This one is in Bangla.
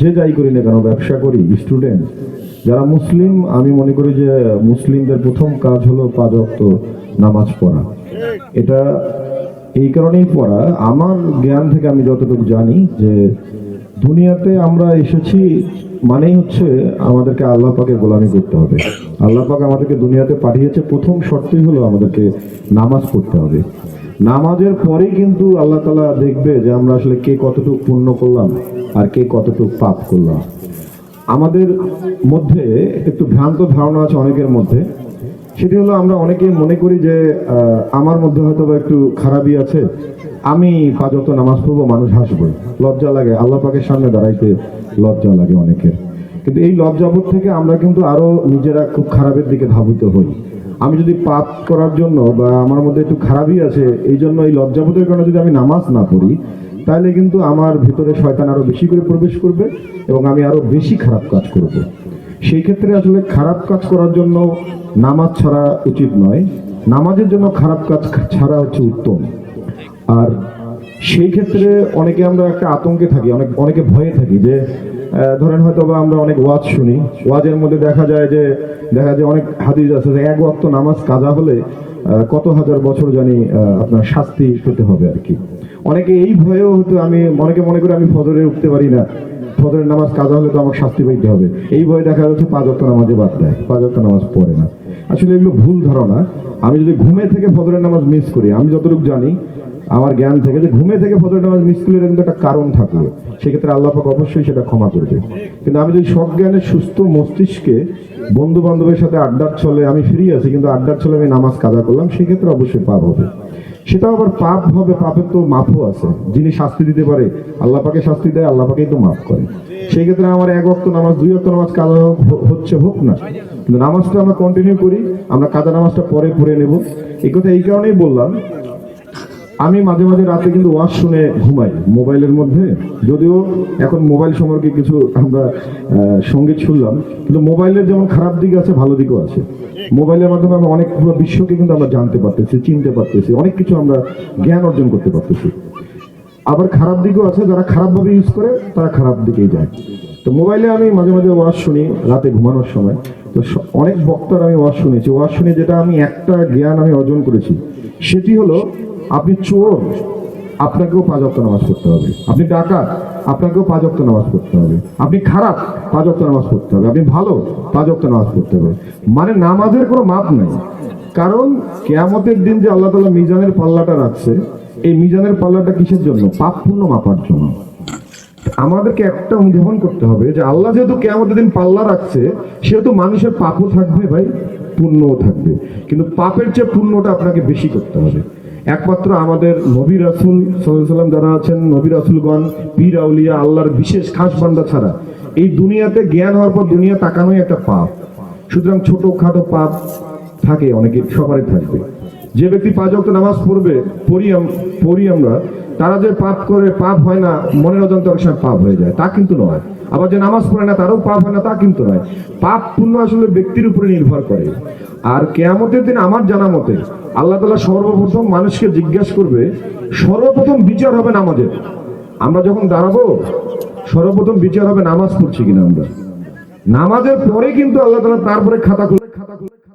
যে যাই করি না কেন, ব্যবসা করি স্টুডেন্ট যারা মুসলিম, আমি মনে করি যে মুসলিমদের প্রথম কাজ হলো পাঁচ ওয়াক্ত নামাজ পড়া। এটা এই কারণেই পড়া। আমার জ্ঞান থেকে আমি যতটুকু জানি যে দুনিয়াতে আমরা এসেছি মানেই হচ্ছে আমাদেরকে আল্লাহ পাকে গোলামি করতে হবে। আল্লাহ পাক আমাদেরকে দুনিয়াতে পাঠিয়েছে। প্রথম শর্তই হলো আমাদেরকে নামাজ পড়তে হবে। নামাজের পরেই কিন্তু আল্লাহ তালা দেখবে যে আমরা আসলে কে কতটুকু পূর্ণ করলাম। আর কে কতটুকু পাপ করলাম আমাদের মধ্যে একটু ভ্রান্ত ধারণা আছে অনেকের মধ্যে। সেটি হলো আমরা অনেকে মনে করি যে আমার মধ্যে হয়তো বা একটু খারাপই আছে। আমি পাঁচত নামাজ পড়ব, মানুষ হাসবে। লজ্জা লাগে। আল্লাহ পাকের সামনে দাঁড়াইতে লজ্জা লাগে অনেকের। কিন্তু এই লজ্জাবোধ থেকে আমরা কিন্তু আরও নিজেরা খুব খারাপের দিকে ধাবিত হই। আমি যদি পাপ করার জন্য বা আমার মধ্যে একটু খারাপই আছে, এই জন্য এই লজ্জাবোধের কারণে যদি আমি নামাজ না পড়ি তাহলে কিন্তু আমার ভিতরে শয়তান আরও বেশি করে প্রবেশ করবে এবং আমি আরও বেশি খারাপ কাজ করব। সেই ক্ষেত্রে আসলে খারাপ কাজ করার জন্য নামাজ ছাড়া উচিত নয়। নামাজের জন্য খারাপ কাজ ছাড়া হচ্ছে উত্তম। আর সেই ক্ষেত্রে অনেকে আমরা একটা আতঙ্কে থাকি, অনেক, অনেকে ভয়ে থাকি যে ধরেন হয়তো বা আমরা অনেক ওয়াজ শুনি। ওয়াজের মধ্যে দেখা যায় যে, দেখা যায় অনেক হাদিস আছে যে এক ওয়াক্ত নামাজ কাজা হলে কত হাজার বছর জানি আপনার শাস্তি পেতে হবে আর কি। অনেকে এই ভয়েও হতো আমি, অনেকে মনে করি আমি ফজরে উঠতে পারি না। ফজরের নামাজ কাজা হলে তো আমাকে শাস্তি পাইতে হবে। এই ভয়ে দেখা যাচ্ছে পাঁচ অক্ট নামাজে বাদ দেয়, পাঁচ নামাজ পড়ে না। আসলে এগুলো ভুল ধারণা। আমি যদি ঘুমে থেকে ফজরের নামাজ মিস করি, আমি যতটুকু জানি, আমার জ্ঞান থেকে যে ঘুমে থেকে ফজরের নামাজ মিস করলে এর কিন্তু একটা কারণ থাকবে সেক্ষেত্রে আল্লাহ পাক অবশ্যই সেটা ক্ষমা করবে কিন্তু আমি যদি সজ্ঞানে সুস্থ মস্তিষ্কে বন্ধু বান্ধবের সাথে আড্ডার ছলে আমি ফ্রি আছি কিন্তু আড্ডার ছলে আমি নামাজ কাজা করলাম, সেক্ষেত্রে অবশ্যই পাপ হবে। সেটাও আবার পাপ হবে পাপের তো মাপও আছে। যিনি শাস্তি দিতে পারে, আল্লাহ পাকে শাস্তি দেয়, আল্লাহ পাকেই তো মাফ করে। সেই ক্ষেত্রে আমার এক অক্ত নামাজ, দুই অক্ত নামাজ কাজা হচ্ছে, হোক না। কিন্তু নামাজটা আমরা কন্টিনিউ করি, আমরা কাজা নামাজটা পরে পড়ে নেব। এই কথা এই কারণেই বললাম আমি মাঝে মাঝে রাতে কিন্তু ওয়াজ শুনে ঘুমাই মোবাইলের মধ্যে। যদিও এখন মোবাইল সম্পর্কে কিছু আমরা সংগীত শুনলাম, কিন্তু মোবাইলের যেমন খারাপ দিক আছে, ভালো দিকও আছে। মোবাইলের মাধ্যমে আমরা অনেক পুরো বিশ্বকে কিন্তু আমরা জানতে পারতেছি, চিনতে পারতেছি, অনেক কিছু আমরা জ্ঞান অর্জন করতে পারতেছি। আবার খারাপ দিকও আছে, যারা খারাপভাবে ইউজ করে, তারা খারাপ দিকেই যায়। তো মোবাইলে আমি মাঝে মাঝে ওয়াজ শুনি রাতে ঘুমানোর সময়। তো অনেক বক্তার আমি ওয়াজ শুনেছি। ওয়াজ শুনে যেটা আমি একটা জ্ঞান আমি অর্জন করেছি, সেটি হলো আপনি চোর, আপনাকেও পাঁচ অক্ট নামাজ পড়তে হবে। আপনি ডাকাত, আপনাকেও পাঁচ অক্ট নামাজ পড়তে হবে। আপনি খারাপ, পাঁচ অক্ট নামাজ পড়তে হবে। আপনি ভালো, পাঁচ অক্ট নামাজ পড়তে হবে। মানে নামাজের কোনো মাপ নাই। কারণ কেয়ামতের দিন যে আল্লাহ তালা মিজানের পাল্লাটা রাখছে, এই মিজানের পাল্লাটা কিসের জন্য? পাপ পূর্ণ মাপার জন্য। আমাদেরকে একটা অনুধাবন করতে হবে যে আল্লাহ যেহেতু কেয়ামতের দিন পাল্লা রাখছে, সেহেতু মানুষের পাপও থাকবে ভাই, পুণ্যও থাকবে। কিন্তু পাপের চেয়ে পুণ্যটা আপনাকে বেশি করতে হবে। একমাত্র আমাদের নবী রাসুল সাল্লাম যারা আছেন, নবী রাসুলগণ, পীর আউলিয়া, আল্লাহর বিশেষ খাস বান্দা ছাড়া। এই দুনিয়াতে জ্ঞান হওয়ার পর দুনিয়া তাকানোই একটা পাপ। সুতরাং ছোট খাটো পাপ থাকে, অনেকে সবারই থাকবে। যে ব্যক্তি পাঁচ নামাজ পড়বে, পড়ি পড়ি আমরা তারা যে পাপ করে পাপ হয় না, মনের অজান্তে সময় পাপ হয়ে যায়, তা কিন্তু নয়। আবার যে নামাজ পড়ে না, তারও পাপ হয় না, তা কিন্তু নয়। পাপ পূর্ণ আসলে ব্যক্তির উপরে নির্ভর করে। আর কেয়ামতের দিন আমার জানা মতে, আল্লাহ তালা সর্বপ্রথম মানুষকে জিজ্ঞাসা করবে, সর্বপ্রথম বিচার হবে নামাজের। আমরা যখন দাঁড়াবো, সর্বপ্রথম বিচার হবে নামাজ পড়ছি কিনা আমরা? নামাজের পরে কিন্তু আল্লাহ তালা তারপরে খাতা খুলে খাতা খুলে